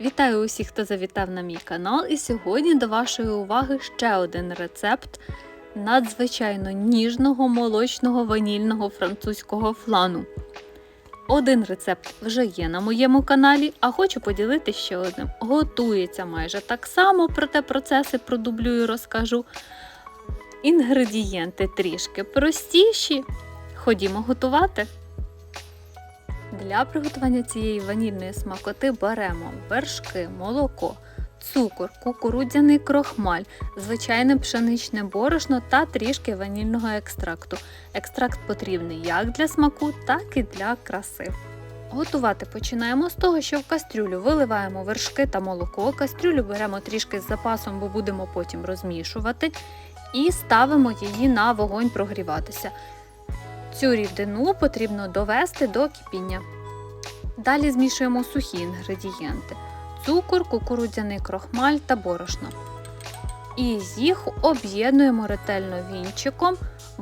Вітаю усіх, хто завітав на мій канал. І сьогодні до вашої уваги ще один рецепт надзвичайно ніжного молочного ванільного французького флану. Один рецепт вже є на моєму каналі, а хочу поділитися ще одним. Готується майже так само, проте процеси продублюю, розкажу. Інгредієнти трішки простіші. Ходімо готувати. Для приготування цієї ванільної смакоти беремо вершки, молоко, цукор, кукурудзяний крохмаль, звичайне пшеничне борошно та трішки ванільного екстракту. Екстракт потрібний як для смаку, так і для краси. Готувати починаємо з того, що в кастрюлю виливаємо вершки та молоко. Кастрюлю беремо трішки з запасом, бо будемо потім розмішувати, і ставимо її на вогонь прогріватися. Цю рідину потрібно довести до кипіння. Далі змішуємо сухі інгредієнти: цукор, кукурудзяний крохмаль та борошно. І їх об'єднуємо ретельно вінчиком,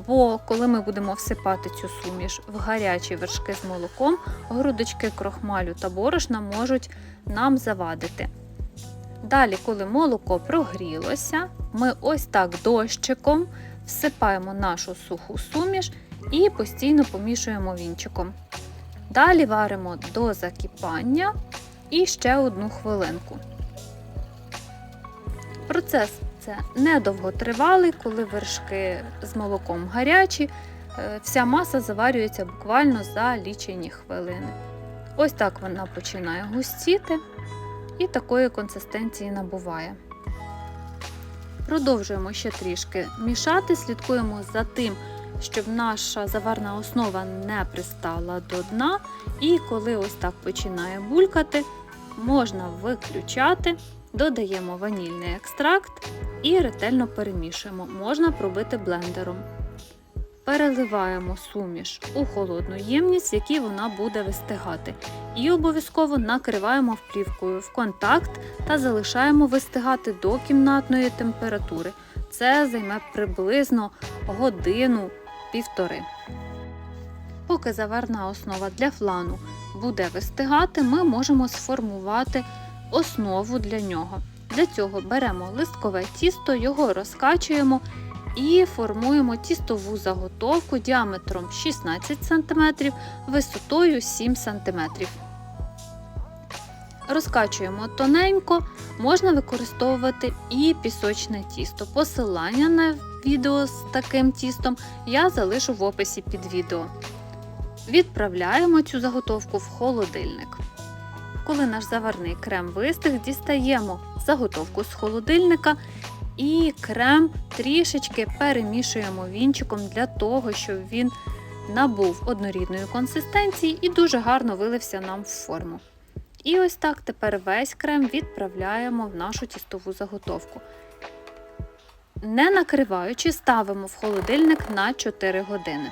бо коли ми будемо всипати цю суміш в гарячі вершки з молоком, грудочки крохмалю та борошна можуть нам завадити. Далі, коли молоко прогрілося, ми ось так дощиком всипаємо нашу суху суміш і постійно помішуємо вінчиком. Далі варимо до закипання і ще одну хвилинку. Процес це недовготривалий, коли вершки з молоком гарячі, е, вся маса заварюється буквально за лічені хвилини. Ось так вона починає густіти і такої консистенції набуває. Продовжуємо ще трішки мішати, слідкуємо за тим, щоб наша заварна основа не пристала до дна. І коли ось так починає булькати, можна виключати, додаємо ванільний екстракт і ретельно перемішуємо. Можна пробити блендером. Переливаємо суміш у холодну ємність, в якій вона буде вистигати. І обов'язково накриваємо вплівкою в контакт та залишаємо вистигати до кімнатної температури. Це займе приблизно годину півтори. Поки заварна основа для флану буде вистигати, ми можемо сформувати основу для нього. Для цього беремо листкове тісто, його розкачуємо і формуємо тістову заготовку діаметром 16 см, висотою 7 см. Розкачуємо тоненько, можна використовувати і пісочне тісто. Посилання на відео з таким тістом я залишу в описі під відео. Відправляємо цю заготовку в холодильник. Коли наш заварний крем вистиг, дістаємо заготовку з холодильника і крем трішечки перемішуємо вінчиком для того, щоб він набув однорідної консистенції і дуже гарно вилився нам в форму. І ось так тепер весь крем відправляємо в нашу тістову заготовку. Не накриваючи, ставимо в холодильник на 4 години.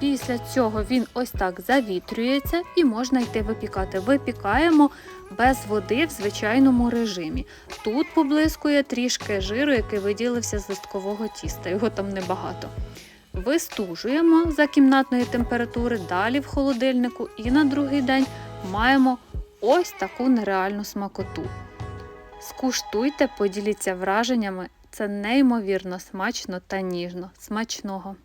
Після цього він ось так завітрюється і можна йти випікати. Випікаємо без води в звичайному режимі. Тут поблискує трішки жиру, який виділився з листкового тіста, його там небагато. Вистужуємо за кімнатної температури, далі в холодильнику, і на другий день маємо ось таку нереальну смакоту. Скуштуйте, поділіться враженнями, це неймовірно смачно та ніжно. Смачного!